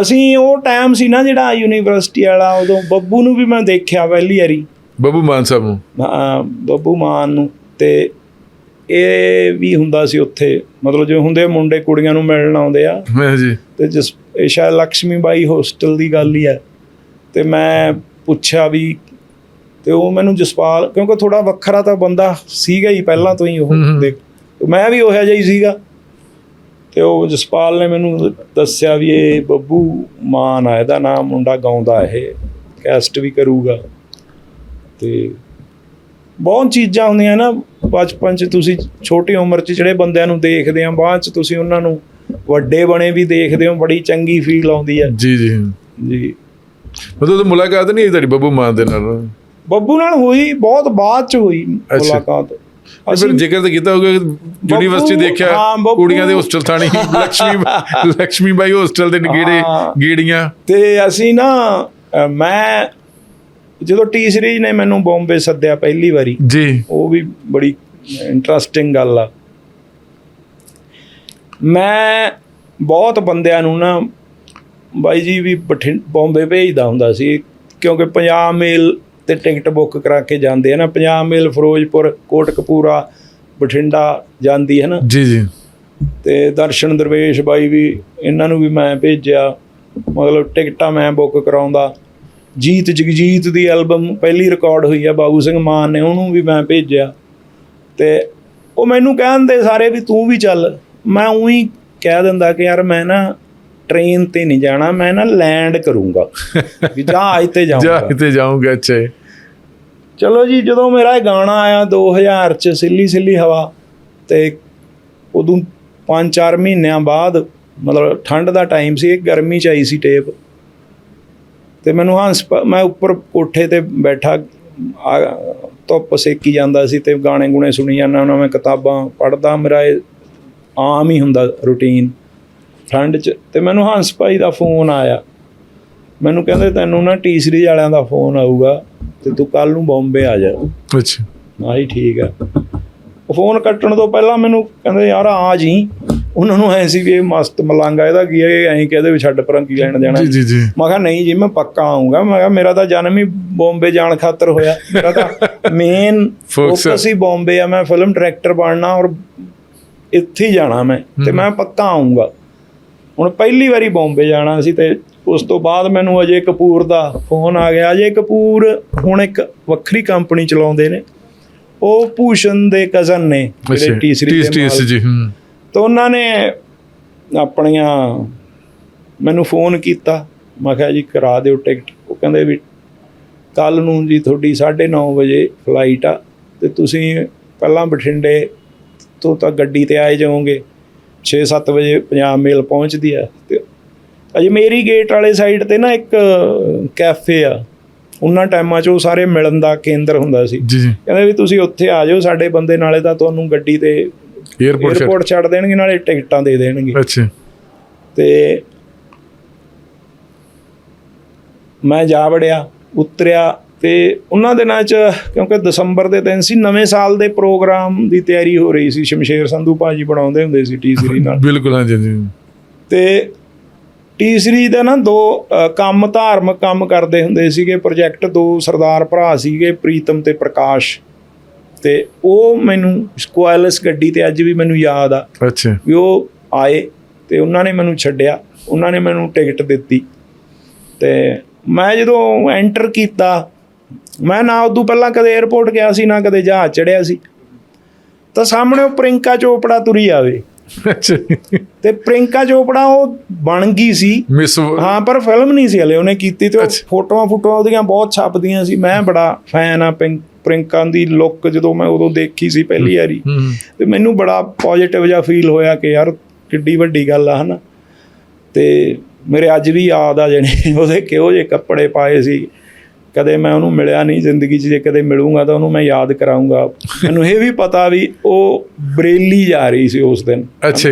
ਅਸੀਂ ਉਹ ਟਾਈਮ ਸੀ ਨਾ ਜਿਹੜਾ ਯੂਨੀਵਰਸਿਟੀ ਵਾਲਾ ਉਦੋਂ ਬੱਬੂ ਨੂੰ ਵੀ ਮੈਂ ਦੇਖਿਆ ਪਹਿਲੀ ਵਾਰੀ। ਬੱਬੂ ਮਾਨ ਸਾਹਿਬ ਨੂੰ? ਅਹ ਬੱਬੂ ਮਾਨ ਨੂੰ। ਤੇ ਇਹ ਵੀ ਹੁੰਦਾ ਸੀ ਉੱਥੇ। ਮਤਲਬ ਜਿਵੇਂ ਹੁੰਦੇ ਆ ਮੁੰਡੇ ਕੁੜੀਆਂ ਨੂੰ ਮਿਲਣ ਆਉਂਦੇ ਆ। ਮੈਂ ਜੀ। ਤੇ ਜਿਸ ਇਹ ਸ਼ਾਇਦ ਲక్ష్ਮੀ ਬਾਈ ਹੋਸਟਲ ਦੀ ਗੱਲ ਹੀ ਹੈ। ਤੇ ਮੈਂ ਪੁੱਛਿਆ ਵੀ ਤੇ ਉਹ ਮੈਨੂੰ ਜਸਪਾਲ ਕਿਉਂਕਿ ਥੋੜਾ ਵੱਖਰਾ ਤਾਂ ਬੰਦਾ ਸੀਗਾ ਹੀ ਪਹਿਲਾਂ ਤੋਂ ਹੀ ਉਹ ਹੂੰ ਹੂੰ। ਦੇਖ ਮੈਂ ਵੀ ਉਹੋ ਜਿਹਾ ਹੀ ਸੀਗਾ। ਤੇ ਉਹ ਜਸਪਾਲ ਨੇ ਮੈਨੂੰ ਦੱਸਿਆ ਵੀ ਇਹ ਬੱਬੂ ਮਾਨ ਆ ਇਹਦਾ ਨਾਮ ਮੁੰਡਾ ਗਾਉਂਦਾ ਇਹ ਕੈਸਟ ਵੀ ਕਰੂਗਾ। ਤੇ ਬਹੁਤ ਚੀਜ਼ਾਂ ਹੁੰਦੀਆਂ ਨਾ ਬਚਪਨ 'ਚ ਤੁਸੀਂ ਛੋਟੀ ਉਮਰ 'ਚ ਜਿਹੜੇ ਬੰਦਿਆਂ ਨੂੰ ਦੇਖਦੇ ਆ ਬਾਅਦ 'ਚ ਤੁਸੀਂ ਉਹਨਾਂ ਨੂੰ ਵੱਡੇ ਬਣੇ ਵੀ ਦੇਖਦੇ ਹੋ ਬੜੀ ਚੰਗੀ ਫੀਲ ਆਉਂਦੀ ਹੈ ਜੀ ਜੀ। ਜੀ। ਮਤਲਬ ਮੁਲਾਕਾਤ ਨਹੀਂ ਹੋਈ ਤੁਹਾਡੀ ਬੱਬੂ ਮਾਨ ਦੇ ਨਾਲ? ਬੱਬੂ ਨਾਲ ਹੋਈ ਬਹੁਤ ਬਾਅਦ 'ਚ ਹੋਈ ਮੁਲਾਕਾਤ। ਅਸੀਂ ਜ਼ਿਕਰ ਤਾਂ ਕੀਤਾ ਹੋਗਾ ਯੂਨੀਵਰਸਿਟੀ ਦੇਖਿਆ ਕੁੜੀਆਂ ਦੇ ਹੋਸਟਲ ਥਾਣੀ ਲక్ష్ਮੀ ਲక్ష్ਮੀ ਬਾਈ ਹੋਸਟਲ ਦੇ ਨਗੇੜੇ ਗੇੜੀਆਂ। ਤੇ ਅਸੀਂ ਨਾ ਮੈਂ ਜਦੋਂ ਟੀ ਸੀਰੀਜ਼ ਨੇ ਮੈਨੂੰ ਬੰਬੇ ਸੱਦਿਆ ਪਹਿਲੀ ਵਾਰੀ ਜੀ। ਉਹ ਵੀ ਬੜੀ ਇੰਟਰਸਟਿੰਗ ਗੱਲ ਆ। ਮੈਂ ਬਹੁਤ ਬੰਦਿਆਂ ਨੂੰ ਨਾ ਬਾਈ ਜੀ ਵੀ ਬੰਬੇ ਭੇਜਦਾ ਹੁੰਦਾ ਸੀ ਕਿਉਂਕਿ ਪੰਜਾਬ ਮੇਲ ਤੇ ਟਿਕਟ ਬੁੱਕ ਕਰਾ ਕੇ ਜਾਂਦੇ ਆ ਨਾ। ਪੰਜਾਬ ਮੇਲ ਫਿਰੋਜ਼ਪੁਰ ਕੋਟਕਪੂਰਾ ਬਠਿੰਡਾ ਜਾਂਦੀ ਹੈ ਨਾ। ਜੀ ਜੀ। ਤੇ ਦਰਸ਼ਨ ਦਰਵੇਸ਼ ਬਾਈ ਵੀ ਇਹਨਾਂ ਨੂੰ ਵੀ ਮੈਂ ਭੇਜਿਆ। ਮਤਲਬ ਟਿਕਟਾਂ ਮੈਂ ਬੁੱਕ ਕਰਾਉਂਦਾ। ਜੀਤ ਜਗਜੀਤ ਦੀ ਐਲਬਮ ਪਹਿਲੀ ਰਿਕਾਰਡ ਹੋਈ ਆ ਬਾਬੂ ਸਿੰਘ ਮਾਨ ਨੇ ਉਹਨੂੰ ਵੀ ਮੈਂ ਭੇਜਿਆ। ਤੇ ਉਹ ਮੈਨੂੰ ਕਹਿੰਦੇ ਸਾਰੇ ਵੀ ਤੂੰ ਵੀ ਚੱਲ। ਮੈਂ ਉਹੀ ਕਹਿ ਦਿੰਦਾ ਕਿ ਯਾਰ ਮੈਂ ਨਾ ਟ੍ਰੇਨ ਤੇ ਨਹੀਂ ਜਾਣਾ ਮੈਂ ਨਾ ਲੈਂਡ ਕਰੂੰਗਾ। ਵੀ ਜਹਾਜ਼ ਤੇ ਜਾਊਂਗਾ। ਕਿਤੇ ਜਾਊਂਗਾ ਅੱਛਾ। ਚਲੋ ਜੀ ਜਦੋਂ ਮੇਰਾ ਇਹ ਗਾਣਾ ਆਇਆ 2000 ਚ ਸਿੱਲੀ ਸਿੱਲੀ ਹਵਾ ਤੇ ਉਦੋਂ 5-4 ਮਹੀਨਿਆਂ ਬਾਅਦ ਮਤਲਬ ਠੰਡ ਦਾ ਟਾਈਮ ਸੀ ਇਹ ਗਰਮੀ ਚ ਆਈ ਸੀ ਟੇਪ ਤੇ ਮੈਨੂੰ ਹੰਸ ਮੈਂ ਉੱਪਰ ਕੋਠੇ ਤੇ ਬੈਠਾ ਆ- ਧੁੱਪ ਸੇਕੀ ਜਾਂਦਾ ਸੀ ਤੇ ਗਾਣੇ ਗੁਣੇ ਸੁਣੀ ਜਾਂਦਾ ਉਹਨਾਂ ਮੈਂ ਕਿਤਾਬਾਂ ਪੜ੍ਹਦਾ ਮੇਰਾ ਇਹ ਆਮ ਹੀ ਹੁੰਦਾ ਰੂਟੀਨ ਠੰਡ ਚ। ਤੇ ਮੈਨੂੰ ਹੰਸ ਭਾਈ ਦਾ ਫੋਨ ਆਇਆ। ਮੈਨੂੰ ਕਹਿੰਦੇ ਤੈਨੂੰ ਨਾ ਟੀ ਸੀਰੀਜ਼ ਵਾਲਿਆਂ ਦਾ ਫੋਨ ਆਊਗਾ ਤੇ ਤੂੰ ਕੱਲ ਨੂੰ ਬੰਬੇ ਆ ਜਾ। ਅੱਛਾ। ਆਹੀ ਠੀਕ ਆ। ਉਹ ਫੋਨ ਕੱਟਣ ਤੋਂ ਪਹਿਲਾਂ ਮੈਨੂੰ ਕਹਿੰਦੇ ਯਾਰ ਆ ਜੀ। ਉਹਨਾਂ ਨੂੰ ਐ ਸੀ ਵੀ ਇਹ ਮਸਤ ਮਲੰਗਾ ਇਹਦਾ ਕੀ ਹੈ ਐਂ ਕਹਦੇ ਵੀ ਛੱਡ ਪਰਾਂ ਕੀ ਲੈਣ ਜਾਣਾ ਜੀ ਜੀ ਜੀ। ਮੈਂ ਕਿਹਾ ਨਹੀਂ ਜੀ ਮੈਂ ਪੱਕਾ ਆਉਂਗਾ ਮੈਂ ਕਿਹਾ ਮੇਰਾ ਤਾਂ ਜਨਮ ਹੀ ਬੰਬੇ ਜਾਣ ਖਾਤਰ ਹੋਇਆ। ਮੇਰਾ ਤਾਂ ਮੇਨ ਫੋਕਸ ਹੀ ਬੰਬੇ ਆ। ਮੈਂ ਫਿਲਮ ਡਾਇਰੈਕਟਰ ਬਣਨਾ ਔਰ ਇੱਥੇ ਜਾਣਾ ਮੈਂ। ਤੇ ਮੈਂ ਪੱਕਾ ਆਉਂਗਾ ਹੁਣ ਪਹਿਲੀ ਵਾਰੀ ਬੰਬੇ ਜਾਣਾ ਸੀ ਤੇ ਉਸ ਤੋਂ ਬਾਅਦ ਮੈਨੂੰ ਅਜੇ ਕਪੂਰ ਦਾ ਫੋਨ ਆ ਗਿਆ। ਅਜੇ ਕਪੂਰ ਹੁਣ ਇੱਕ ਵੱਖਰੀ ਕੰਪਨੀ ਚਲਾਉਂਦੇ ਨੇ। ਉਹ ਭੂਸ਼ਣ ਦੇ ਕਜ਼ਨ ਨੇ ਜਿਹੜੇ ਟੀਸ ਜੀ ਹੂੰ। ਤਾਂ ਉਹਨਾਂ ਨੇ ਆਪਣੀਆਂ ਮੈਨੂੰ ਫੋਨ ਕੀਤਾ। ਮੈਂ ਕਿਹਾ ਜੀ ਕਰਾ ਦਿਓ ਟਿਕਟ। ਉਹ ਕਹਿੰਦੇ ਵੀ ਕੱਲ ਨੂੰ ਜੀ ਤੁਹਾਡੀ 9:30 ਵਜੇ ਫਲਾਈਟ ਆ ਤੇ ਤੁਸੀਂ ਪਹਿਲਾਂ ਬਠਿੰਡੇ ਤੋਂ ਤਾਂ ਗੱਡੀ ਤੇ ਆਏ ਜਾਓਗੇ। 6-7 ਵਜੇ ਪੰਜਾਬ ਮੇਲ ਪਹੁੰਚਦੀ ਆ ਤੇ ਅਜੇ ਮੇਰੀ ਗੇਟ ਵਾਲੇ ਸਾਈਡ ਤੇ ਨਾ ਇੱਕ ਕੈਫੇ ਆ। ਉਹਨਾਂ ਟਾਈਮਾਂ 'ਚ ਉਹ ਸਾਰੇ ਮਿਲਣ ਦਾ ਕੇਂਦਰ ਹੁੰਦਾ ਸੀ। ਕਹਿੰਦੇ ਵੀ ਤੁਸੀਂ ਉੱਥੇ ਆ ਜਾਓ ਸਾਡੇ ਬੰਦੇ ਨਾਲੇ ਤਾਂ ਤੁਹਾਨੂੰ ਗੱਡੀ ਤੇ 에어ਪੋਰਟ ਛੱਡ ਦੇਣਗੇ ਨਾਲੇ ਟਿਕਟਾਂ ਦੇ ਦੇਣਗੇ। ਅੱਛਾ। ਤੇ ਮੈਂ ਜਾ ਵੜਿਆ ਉਤਰਿਆ ਤੇ ਉਹਨਾਂ ਦਿਨਾਂ 'ਚ ਕਿਉਂਕਿ ਦਸੰਬਰ ਦੇ ਦਿਨ ਸੀ ਨਵੇਂ ਸਾਲ ਦੇ ਪ੍ਰੋਗਰਾਮ ਦੀ ਤਿਆਰੀ ਹੋ ਰਹੀ ਸੀ। ਸ਼ਮਸ਼ੇਰ ਸੰਧੂ ਭਾਜੀ ਬਣਾਉਂਦੇ ਹੁੰਦੇ ਸੀ ਟੀ ਸੀਰੀ ਨਾਲ। ਬਿਲਕੁਲ ਹਾਂ ਜੀ ਜੀ ਤੇ ਟੀ ਸੀਰੀਜ਼ ਦਾ ਨਾ ਦੋ ਕੰਮ ਧਾਰਮਿਕ ਕੰਮ ਕਰਦੇ ਹੁੰਦੇ ਸੀਗੇ। ਪ੍ਰੋਜੈਕਟ ਦੋ ਸਰਦਾਰ ਭਰਾ ਸੀਗੇ ਪ੍ਰੀਤਮ ਤੇ ਪ੍ਰਕਾਸ਼। ਤੇ ਉਹ ਮੈਨੂੰ ਸਕੁਆਇਲਸ ਗੱਡੀ ਤੇ ਅੱਜ ਵੀ ਮੈਨੂੰ ਯਾਦ ਆ। ਅੱਛਾ। ਵੀ ਉਹ ਆਏ ਤੇ ਉਹਨਾਂ ਨੇ ਮੈਨੂੰ ਛੱਡਿਆ। ਉਹਨਾਂ ਨੇ ਮੈਨੂੰ ਟਿਕਟ ਦਿੱਤੀ। ਤੇ ਮੈਂ ਜਦੋਂ ਐਂਟਰ ਕੀਤਾ ਮੈਂ ਨਾ ਉਦੋਂ ਪਹਿਲਾਂ ਕਦੇ 에어ਪੋਰਟ ਗਿਆ ਸੀ ਨਾ ਕਦੇ ਜਹਾਜ਼ ਚੜਿਆ ਸੀ। ਤਾਂ ਸਾਹਮਣੇ ਉਹ ਪ੍ਰਿੰਕਾ ਚੋਪੜਾ ਤੁਰੀ ਆਵੇ। ਅੱਛਾ ਤੇ ਪ੍ਰਿੰਕਾ ਚੋਪੜਾ ਉਹ ਬਣ ਗਈ ਸੀ। ਹਾਂ ਪਰ ਫਿਲਮ ਨਹੀਂ ਸੀ ਹਲੇ ਉਹਨੇ ਕੀਤੀ ਤੇ। ਫੋਟੋਆਂ ਫੋਟੋਆਂ ਉਹਦੀਆਂ ਬਹੁਤ ਛਪਦੀਆਂ ਸੀ। ਮੈਂ ਬੜਾ ਫੈਨ ਆ ਪ੍ਰਿੰ- ਪ੍ਰਿੰਕਾ ਦੀ ਲੁੱਕ ਜਦੋਂ ਮੈਂ ਉਦੋਂ ਦੇਖੀ ਸੀ ਪਹਿਲੀ ਵਾਰੀ। ਤੇ ਮੈਨੂੰ ਬੜਾ ਪੋਜ਼ਿਟਿਵ ਜਿਹਾ ਫੀਲ ਹੋਇਆ ਕਿ ਯਾਰ ਕਿੱਡੀ ਵੱਡੀ ਗੱਲ ਆ ਹਨਾ। ਤੇ ਮੇਰੇ ਅੱਜ ਵੀ ਯਾਦ ਆ ਜਣੇ ਉਹਦੇ ਕਿਹੋ ਜਿਹੇ ਕੱਪੜੇ ਪਾਏ ਸੀ। ਕਦੇ ਮੈਂ ਉਹਨੂੰ ਮਿਲਿਆ ਨਹੀਂ ਜ਼ਿੰਦਗੀ 'ਚ ਜੇ ਕਦੇ ਮਿਲੂੰਗਾ ਤਾਂ ਉਹਨੂੰ ਮੈਂ ਯਾਦ ਕਰਾਉਂਗਾ ਮੈਨੂੰ ਇਹ ਵੀ ਪਤਾ ਵੀ ਉਹ ਬਰੇਲੀ ਜਾ ਰਹੀ ਸੀ ਉਸ ਦਿਨ। ਅੱਛਾ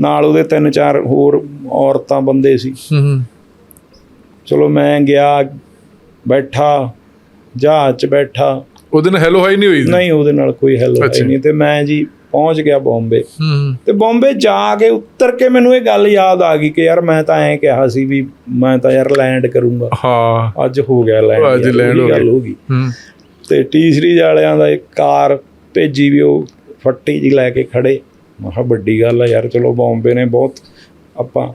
ਨਾਲ ਉਹਦੇ ਤਿੰਨ ਚਾਰ ਹੋਰ ਔਰਤਾਂ ਬੰਦੇ ਸੀ। ਹੂੰ ਚਲੋ ਮੈਂ ਗਿਆ ਬੈਠਾ ਜਹਾਜ਼ 'ਚ ਬੈਠਾ। ਉਹਦੇ ਨਾਲ ਹੈਲੋ ਹਾਈ ਨਹੀਂ ਹੋਈ? ਨਹੀਂ ਉਹਦੇ ਨਾਲ ਕੋਈ ਹੈਲੋ ਅੱਛਾ। ਨਹੀਂ। ਤੇ ਮੈਂ ਜੀ ਪਹੁੰਚ ਗਿਆ ਬੰਬੇ। ਤੇ ਬੰਬੇ ਜਾ ਕੇ ਉੱਤਰ ਕੇ ਮੈਨੂੰ ਇਹ ਗੱਲ ਯਾਦ ਆ ਗਈ ਕਿ ਯਾਰ ਮੈਂ ਤਾਂ ਐਂ ਕਿਹਾ ਸੀ ਵੀ ਮੈਂ ਤਾਂ ਯਾਰ ਲੈਂਡ ਕਰੂੰਗਾ। ਹਾਂ। ਅੱਜ ਹੋ ਗਿਆ ਲੈਂਡ ਅੱਜ land ਹੋ ਗੱਲ ਹੋ ਗਈ। ਤੇ ਟੀ ਸੀਰੀਜ਼ ਵਾਲਿਆਂ ਦਾ ਇੱਕ ਕਾਰ ਭੇਜੀ ਵੀ ਉਹ ਫੱਟੀ ਜੀ ਲੈ ਕੇ ਖੜੇ। ਮੈਂ ਕਿਹਾ ਵੱਡੀ ਗੱਲ ਆ ਯਾਰ ਚਲੋ ਬੰਬੇ ਨੇ ਬਹੁਤ ਆਪਾਂ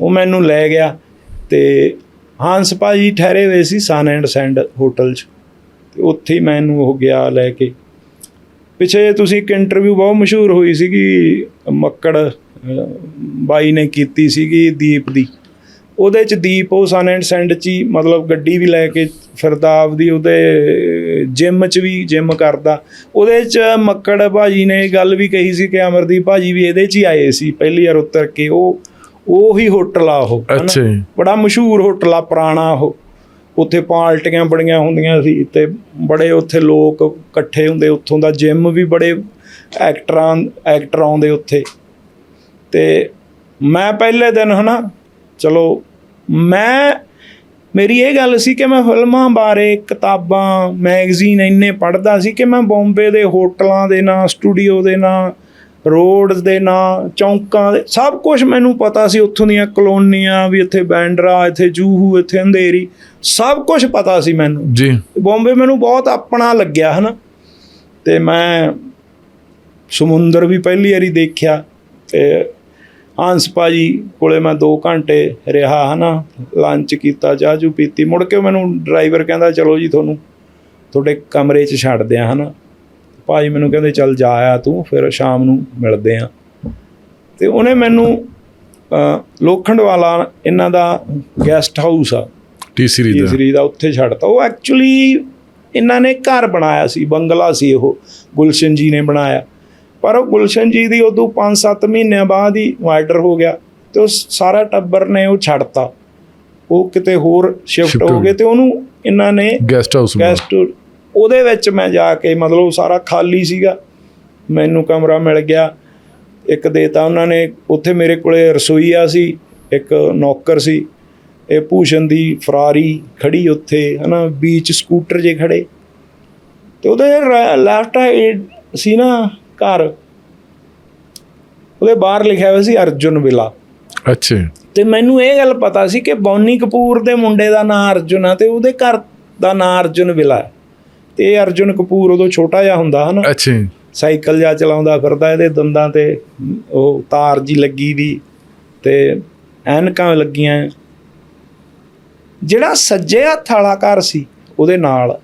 ਉਹ ਮੈਨੂੰ ਲੈ ਗਿਆ ਤੇ ਹਾਂਸ ਭਾਜੀ ਠਹਿਰੇ ਹੋਏ ਸੀ ਸਨ ਐਂਡ ਸੈਂਡ ਹੋਟਲ 'ਚ। ਤੇ ਉੱਥੇ ਹੀ ਮੈਨੂੰ ਉਹ ਗਿਆ ਲੈ ਕੇ। ਪਿੱਛੇ ਤੁਸੀਂ ਇੱਕ ਇੰਟਰਵਿਊ ਬਹੁਤ ਮਸ਼ਹੂਰ ਹੋਈ ਸੀਗੀ ਮੱਕੜ ਬਾਈ ਨੇ ਕੀਤੀ ਸੀਗੀ ਦੀਪ ਦੀ। ਉਹਦੇ ਚ ਦੀਪ ਉਹ ਸਨ ਐਂਡ ਸੈਂਡ ਚ ਹੀ ਮਤਲਬ ਗੱਡੀ ਵੀ ਲੈ ਕੇ ਫਿਰਦਾ ਆਪਦੀ ਉਹਦੇ ਜਿਮ ਚ ਵੀ ਜਿਮ ਕਰਦਾ। ਉਹਦੇ ਚ ਮੱਕੜ ਭਾਜੀ ਨੇ ਇਹ ਗੱਲ ਵੀ ਕਹੀ ਸੀ ਕਿ ਅਮਰਦੀਪ ਭਾਜੀ ਵੀ ਇਹਦੇ ਚ ਹੀ ਆਏ ਸੀ ਪਹਿਲੀ ਵਾਰ ਉਤਰ ਕੇ। ਉਹ ਉਹ ਹੋਟਲ ਆ ਉਹ ਬੜਾ ਮਸ਼ਹੂਰ ਹੋਟਲ ਆ ਪੁਰਾਣਾ ਉਹ। ਉੱਥੇ ਪਾਰਟੀਆਂ ਬੜੀਆਂ ਹੁੰਦੀਆਂ ਸੀ ਤੇ ਬੜੇ ਉੱਥੇ ਲੋਕ ਇਕੱਠੇ ਹੁੰਦੇ, ਉੱਥੋਂ ਦਾ ਜਿਮ ਵੀ ਬੜੇ ਐਕਟਰਾਂ ਐਕਟਰ ਆਉਂਦੇ ਉੱਥੇ। ਤੇ ਮੈਂ ਪਹਿਲੇ ਦਿਨ ਹਨਾ, ਚਲੋ ਮੈਂ, ਮੇਰੀ ਇਹ ਗੱਲ ਸੀ ਕਿ ਮੈਂ ਫਿਲਮਾਂ ਬਾਰੇ ਕਿਤਾਬਾਂ ਮੈਗਜ਼ੀਨ ਇੰਨੇ ਪੜ੍ਹਦਾ ਸੀ ਕਿ ਮੈਂ ਬੰਬੇ ਦੇ ਹੋਟਲਾਂ ਦੇ ਨਾਂ ਸਟੂਡੀਓ ਦੇ ਨਾਂ ਰੋਡਸ ਦੇ ਨਾਂ ਚੌਂਕਾਂ ਦੇ ਸਭ ਕੁਝ ਮੈਨੂੰ ਪਤਾ ਸੀ ਉੱਥੋਂ ਦੀਆਂ ਕਲੋਨੀਆਂ ਵੀ ਇੱਥੇ ਬੈਂਡਰਾ ਇੱਥੇ ਜੂਹੂ ਇੱਥੇ ਅੰਧੇਰੀ ਸਭ ਕੁਝ ਪਤਾ ਸੀ ਮੈਨੂੰ। ਜੀ। ਬੰਬੇ ਮੈਨੂੰ ਬਹੁਤ ਆਪਣਾ ਲੱਗਿਆ ਹਨਾ? ਤੇ ਮੈਂ ਸਮੁੰਦਰ ਵੀ ਪਹਿਲੀ ਵਾਰੀ ਦੇਖਿਆ ਤੇ ਹੰਸ ਭਾਜੀ ਕੋਲੇ ਮੈਂ 2 ਘੰਟੇ ਰਿਹਾ ਹਨਾ? ਲੰਚ ਕੀਤਾ ਚਾਹ ਚੂ ਪੀਤੀ। ਮੁੜ ਕੇ ਮੈਨੂੰ ਡਰਾਈਵਰ ਕਹਿੰਦਾ ਚਲੋ ਜੀ ਤੁਹਾਨੂੰ ਤੁਹਾਡੇ ਕਮਰੇ 'ਚ ਛੱਡਦੇ ਆ ਹਨਾ? ਭਾਜੀ ਮੈਨੂੰ ਕਹਿੰਦੇ ਚੱਲ ਜਾ ਆ ਤੂੰ ਫਿਰ ਸ਼ਾਮ ਨੂੰ ਮਿਲਦੇ ਆ। ਤੇ ਉਹਨੇ ਮੈਨੂੰ ਲੋਖੰਡ ਵਾਲਾ ਇਹਨਾਂ ਦਾ ਗੈਸਟ ਹਾਊਸ ਆ ਟੀ ਸੀਰੀਜ਼ ਦਾ। ਤੀਸਰੀ ਦਾ ਉੱਥੇ ਛੱਡਤਾ। ਉਹ ਐਕਚੁਅਲੀ ਇਹਨਾਂ ਨੇ ਘਰ ਬਣਾਇਆ ਸੀ ਬੰਗਲਾ ਸੀ ਉਹ ਗੁਲਸ਼ਨ ਜੀ ਨੇ ਬਣਾਇਆ। ਪਰ ਉਹ ਗੁਲਸ਼ਨ ਜੀ ਦੀ ਉਦੋਂ 5-7 ਮਹੀਨਿਆਂ ਬਾਅਦ ਹੀ ਮਰਡਰ ਹੋ ਗਿਆ ਤੇ ਉਹ ਸਾਰਾ ਟੱਬਰ ਨੇ ਉਹ ਛੱਡਤਾ। ਉਹ ਕਿਤੇ ਹੋਰ ਸ਼ਿਫਟ ਹੋ ਗਏ ਤੇ ਉਹਨੂੰ ਇਹਨਾਂ ਨੇ ਗੈਸਟ ਹਾਊਸ ਗੈਸਟ ਉਹਦੇ ਵਿੱਚ ਮੈਂ ਜਾ ਕੇ ਮਤਲਬ ਉਹ ਸਾਰਾ ਖਾਲੀ ਸੀਗਾ। ਮੈਨੂੰ ਕਮਰਾ ਮਿਲ ਗਿਆ। ਇੱਕ ਦੇਤਾ ਉਹਨਾਂ ਨੇ ਉੱਥੇ ਮੇਰੇ ਕੋਲੇ ਰਸੋਈ ਆ ਸੀ ਇੱਕ ਨੌਕਰ ਸੀ। ਇਹ ਭੂਸ਼ਣ ਦੀ ਫਰਾਰੀ ਖੜੀ ਉੱਥੇ ਹਨਾ ਬੀਚ ਸਕੂਟਰ ਜੇ ਖੜੇ। ਤੇ ਉਹਦੇ ਲੈਫਟ ਸੀ ਨਾ ਘਰ। ਉਹਦੇ ਬਾਹਰ ਲਿਖਿਆ ਹੋਇਆ ਸੀ ਅਰਜੁਨ ਵਿਲਾ। ਅੱਛਾ। ਤੇ ਮੈਨੂੰ ਇਹ ਗੱਲ ਪਤਾ ਸੀ ਕਿ ਬੌਨੀ ਕਪੂਰ ਦੇ ਮੁੰਡੇ ਦਾ ਨਾਂ ਅਰਜੁਨ ਆ ਤੇ ਉਹਦੇ ਘਰ ਦਾ ਨਾਂ ਅਰਜੁਨ ਵਿਲਾ ਹੈ। ਤੇ ਇਹ ਅਰਜੁਨ ਕਪੂਰ ਉਦੋਂ ਛੋਟਾ ਜਿਹਾ ਹੁੰਦਾ ਹਨਾ ਅੱਛਾ ਜੀ। ਸਾਈਕਲ ਜਾਂ ਚਲਾਉਂਦਾ ਫਿਰਦਾ ਇਹਦੇ ਦੰਦਾਂ ਤੇ ਉਹ ਤਾਰ ਜੀ ਲੱਗੀ ਵੀ ਤੇ ਐਨਕਾਂ ਲੱਗੀਆਂ ਜਿਹੜਾ ਸੱਜੇ ਹੱਥ ਵਾਲਾ ਘਰ ਸੀ ਉਹਦੇ ਨਾਲ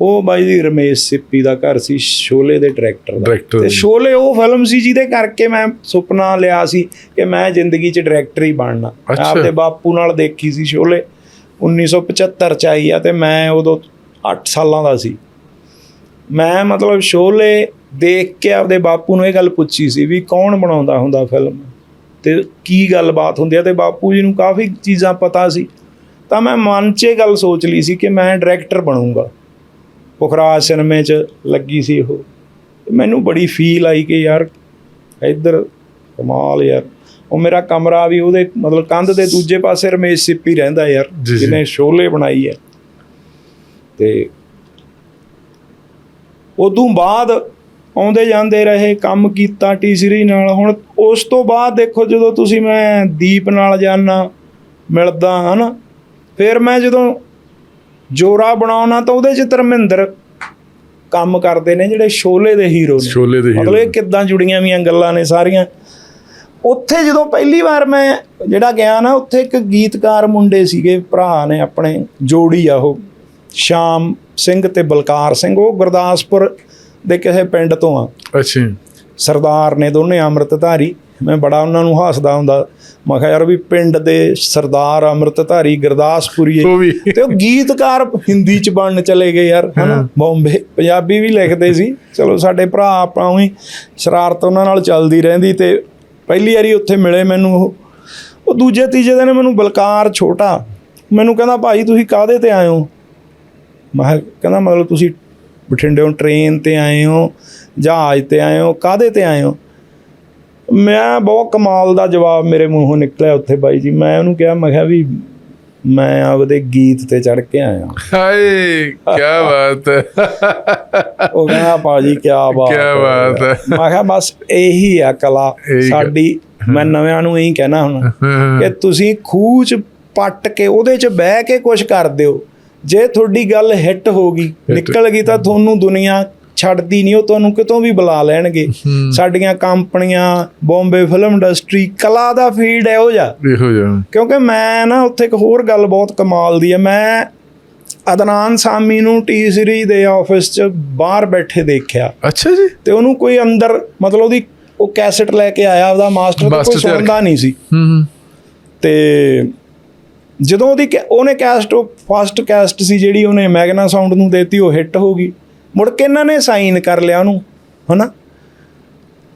ਉਹ ਬਾਈ ਦੀ ਰਮੇਸ਼ ਸਿੱਪੀ ਦਾ ਘਰ ਸੀ ਸ਼ੋਲੇ ਦੇ ਡਾਇਰੈਕਟਰ ਦਾ ਤੇ ਦਾ। ਸ਼ੋਲੇ ਉਹ ਫਿਲਮ ਸੀ ਜਿਹਦੇ ਕਰਕੇ ਮੈਂ ਸੁਪਨਾ ਲਿਆ ਸੀ ਕਿ ਮੈਂ ਜ਼ਿੰਦਗੀ 'ਚ ਡਾਇਰੈਕਟਰ ਹੀ ਬਣਨਾ। ਆਪਦੇ ਬਾਪੂ ਨਾਲ ਦੇਖੀ ਸੀ ਸ਼ੋਲੇ 1975 ਚ ਆਈ ਆ ਤੇ ਮੈਂ ਉਦੋਂ 8 ਸਾਲਾਂ ਦਾ ਸੀ। ਮੈਂ ਮਤਲਬ ਸ਼ੋਲੇ ਦੇਖ ਕੇ ਆਪਦੇ ਬਾਪੂ ਨੂੰ ਇਹ ਗੱਲ ਪੁੱਛੀ ਸੀ ਵੀ ਕੌਣ ਬਣਾਉਂਦਾ ਹੁੰਦਾ ਫਿਲਮ ਤੇ ਕੀ ਗੱਲਬਾਤ ਹੁੰਦੀ ਆ? ਤੇ ਬਾਪੂ ਜੀ ਨੂੰ ਕਾਫੀ ਚੀਜ਼ਾਂ ਪਤਾ ਸੀ। ਤਾਂ ਮੈਂ ਮਨ 'ਚ ਇਹ ਗੱਲ ਸੋਚ ਲਈ ਸੀ ਕਿ ਮੈਂ ਡਾਇਰੈਕਟਰ ਬਣੂੰਗਾ। ਪੁਖਰਾਜ ਸਿਨੇਮੇ 'ਚ ਲੱਗੀ ਸੀ ਉਹ। ਮੈਨੂੰ ਬੜੀ ਫੀਲ ਆਈ ਕਿ ਯਾਰ ਇੱਧਰ ਕਮਾਲ ਯਾਰ। ਉਹ ਮੇਰਾ ਕਮਰਾ ਵੀ ਉਹਦੇ ਮਤਲਬ ਕੰਧ ਦੇ ਦੂਜੇ ਪਾਸੇ ਰਮੇਸ਼ ਸਿੱਪੀ ਰਹਿੰਦਾ ਯਾਰ। ਜਿਹਨੇ ਸ਼ੋਲੇ ਬਣਾਈ ਹੈ। ਤੇ ਉਦੋਂ ਬਾਅਦ ਆਉਂਦੇ ਜਾਂਦੇ ਰਹੇ ਕੰਮ ਕੀਤਾ ਟੀ ਸੀਰੀ ਨਾਲ। ਹੁਣ ਉਸ ਤੋਂ ਬਾਅਦ ਦੇਖੋ ਜਦੋਂ ਤੁਸੀਂ ਮੈਂ ਦੀਪ ਨਾਲ ਜਾਣਾ ਮਿਲਦਾ ਹਨਾ ਫਿਰ ਮੈਂ ਜਦੋਂ ਜੋਰਾ ਬਣਾਉਣਾ ਤਾਂ ਉਹਦੇ ਚ ਧਰਮਿੰਦਰ ਕੰਮ ਕਰਦੇ ਨੇ ਜਿਹੜੇ ਸ਼ੋਲੇ ਦੇ ਹੀਰੋ ਨੇ। ਸ਼ੋਲੇ ਦੇ ਮਤਲਬ ਇਹ ਕਿੱਦਾਂ ਜੁੜੀਆਂ ਵੀਆਂ ਗੱਲਾਂ ਨੇ ਸਾਰੀਆਂ। ਉੱਥੇ ਜਦੋਂ ਪਹਿਲੀ ਵਾਰ ਮੈਂ ਜਿਹੜਾ ਗਿਆ ਨਾ ਉੱਥੇ ਇੱਕ ਗੀਤਕਾਰ ਮੁੰਡੇ ਸੀਗੇ ਭਰਾ ਨੇ ਆਪਣੇ ਜੋੜੀ ਆ ਉਹ। ਸ਼ਾਮ ਸਿੰਘ ਤੇ ਬਲਕਾਰ ਸਿੰਘ ਉਹ ਗੁਰਦਾਸਪੁਰ ਦੇ ਕਿਸੇ ਪਿੰਡ ਤੋਂ ਆ। ਅੱਛਾ। ਸਰਦਾਰ ਨੇ ਦੋਨੇ ਅੰਮ੍ਰਿਤਧਾਰੀ। ਮੈਂ ਬੜਾ ਉਹਨਾਂ ਨੂੰ ਹੱਸਦਾ ਹੁੰਦਾ। ਮੈਂ ਕਿਹਾ ਯਾਰ ਵੀ ਪਿੰਡ ਦੇ ਸਰਦਾਰ ਅੰਮ੍ਰਿਤਧਾਰੀ ਗੁਰਦਾਸਪੁਰੀ ਤੇ ਉਹ ਗੀਤਕਾਰ ਹਿੰਦੀ ਚ ਬਣਨ ਚਲੇ ਗਏ ਯਾਰ ਹਨਾ? ਬੰਬੇ ਪੰਜਾਬੀ ਵੀ ਲਿਖਦੇ ਸੀ। ਚਲੋ ਸਾਡੇ ਭਰਾ ਆਪਾਂ ਉਹੀ ਸ਼ਰਾਰਤ ਉਹਨਾਂ ਨਾਲ ਚੱਲਦੀ ਰਹਿੰਦੀ ਤੇ ਪਹਿਲੀ ਵਾਰੀ ਉੱਥੇ ਮਿਲੇ ਮੈਨੂੰ ਉਹ। ਉਹ ਦੂਜੇ ਤੀਜੇ ਦਿਨ ਮੈਨੂੰ ਬਲਕਾਰ ਛੋਟਾ। ਮੈਨੂੰ ਕਹਿੰਦਾ ਭਾਈ ਤੁਸੀਂ ਕਾਹਦੇ ਤੇ ਆਏ ਹੋ? ਮੈਂ ਕਿਹਾ- ਕਹਿੰਦਾ ਮਤਲਬ ਤੁਸੀਂ ਬਠਿੰਡੇੋਂ ਟ੍ਰੇਨ ਤੇ ਆਏ ਹੋ ਜਹਾਜ਼ ਤੇ ਆਏ ਹੋ ਕਾਹਦੇ ਤੇ ਆਏ ਹੋ? ਮੈਂ ਬਹੁਤ ਕਮਾਲ ਦਾ ਜਵਾਬ ਮੇਰੇ ਮੂੰਹੋਂ ਨਿਕਲਿਆ ਉੱਥੇ ਬਾਈ ਜੀ। ਮੈਂ ਉਹਨੂੰ ਕਿਹਾ ਮੈਂ ਕਿਹਾ ਵੀ ਮੈਂ ਆਪਦੇ ਗੀਤ ਤੇ ਚੜ ਕੇ ਆਇਆ। ਹਾਏ ਕੀ ਬਾਤ ਹੈ। ਉਹ ਕਹਿੰਦਾ ਭਾਜੀ ਕੀ ਬਾਤ ਕਿਆ ਬਾਤ ਹੈ। ਮੈਂ ਕਿਹਾ ਬਸ ਇਹੀ ਆ ਕਲਾ ਕ- ਸਾਡੀ। ਮੈਂ ਨਵਿਆਂ ਨੂੰ ਇਹੀ ਕਹਿਣਾ ਹੁਣ ਕਿ ਤੁਸੀਂ ਖੂਹ ਚ ਪੱਟ ਕੇ ਉਹਦੇ ਚ ਬਹਿ ਕੇ ਕੁਝ ਕਰ ਦਿਓ। ਜੇ ਤੁਹਾਡੀ ਗੱਲ ਹਿੱਟ ਹੋ ਗਈ ਨਿਕਲ ਗਈ ਤਾਂ ਤੁਹਾਨੂੰ ਦੁਨੀਆ ਛੱਡਦੀ ਨਹੀਂ ਉਹ ਤੁਹਾਨੂੰ ਕਿਤੋਂ ਵੀ ਬੁਲਾ ਲੈਣਗੇ। ਸਾਡੀਆਂ ਕੰਪਨੀਆਂ ਬੰਬੇ ਫਿਲਮ ਇੰਡਸਟਰੀ ਕਲਾ ਦਾ ਫੀਲਡ ਹੈ ਉਹ ਜਾ ਇਹੋ ਜਿਹਾ। ਕਿਉਂਕਿ ਮੈਂ ਨਾ ਉੱਥੇ ਇੱਕ ਹੋਰ ਗੱਲ ਬਹੁਤ ਕਮਾਲ ਦੀ ਹੈ। ਮੈਂ ਅਦਨਾਨ ਸਾਮੀ ਨੂੰ ਟੀ ਸੀਰੀਜ਼ ਦੇ ਆਫਿਸ 'ਚ ਬਾਹਰ ਬੈਠੇ ਦੇਖਿਆ। ਅੱਛਾ ਜੀ। ਤੇ ਉਹਨੂੰ ਕੋਈ ਅੰਦਰ ਮਤਲਬ ਉਹਦੀ ਉਹ ਕੈਸਟ ਲੈ ਕੇ ਆਇਆ ਉਹਦਾ ਮਾਸਟਰ ਕੋਈ ਸੁਣਦਾ ਨਹੀਂ ਸੀ। ਹੂੰ ਹੂੰ। ਤੇ ਜਦੋਂ ਉਹਦੀ ਉਹਨੇ ਕੈਸਟ ਉਹ ਫਸਟ ਕੈਸਟ ਸੀ ਜਿਹੜੀ ਉਹਨੇ ਮੈਗਨਾ ਸਾਊਂਡ ਨੂੰ ਦੇਤੀ ਉਹ ਹਿੱਟ ਹੋ ਗਈ। ਮੁੜ ਕੇ ਇਹਨਾਂ ਨੇ ਸਾਈਨ ਕਰ ਲਿਆ ਉਹਨੂੰ ਹਨਾ?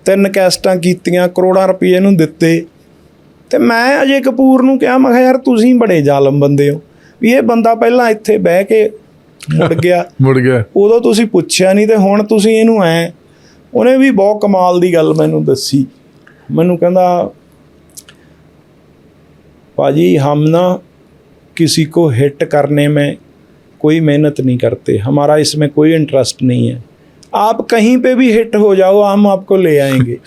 ਤਿੰਨ ਕੈਸਟਾਂ ਕੀਤੀਆਂ ਕਰੋੜਾਂ ਰੁਪਏ ਇਹਨੂੰ ਦਿੱਤੇ। ਤੇ ਮੈਂ ਅਜੇ ਕਪੂਰ ਨੂੰ ਕਿਹਾ ਮੈਂ ਕਿਹਾ ਯਾਰ ਤੁਸੀਂ ਬੜੇ ਜ਼ਾਲਮ ਬੰਦੇ ਹੋ। ਵੀ ਇਹ ਬੰਦਾ ਪਹਿਲਾਂ ਇੱਥੇ ਬਹਿ ਕੇ ਮੁੜ ਗਿਆ। ਮੁੜ ਗਿਆ। ਉਦੋਂ ਤੁਸੀਂ ਪੁੱਛਿਆ ਨਹੀਂ ਤੇ ਹੁਣ ਤੁਸੀਂ ਇਹਨੂੰ ਐ। ਉਹਨੇ ਵੀ ਬਹੁਤ ਕਮਾਲ ਦੀ ਗੱਲ ਮੈਨੂੰ ਦੱਸੀ। ਮੈਨੂੰ ਕਹਿੰਦਾ ਭਾਜੀ ਹਮ ਨਾ किसी को हिट करने में कोई मेहनत नहीं करते हमारा इसमें कोई इंटरेस्ट नहीं है आप कहीं पे भी हिट हो जाओ हम आपको ले आएंगे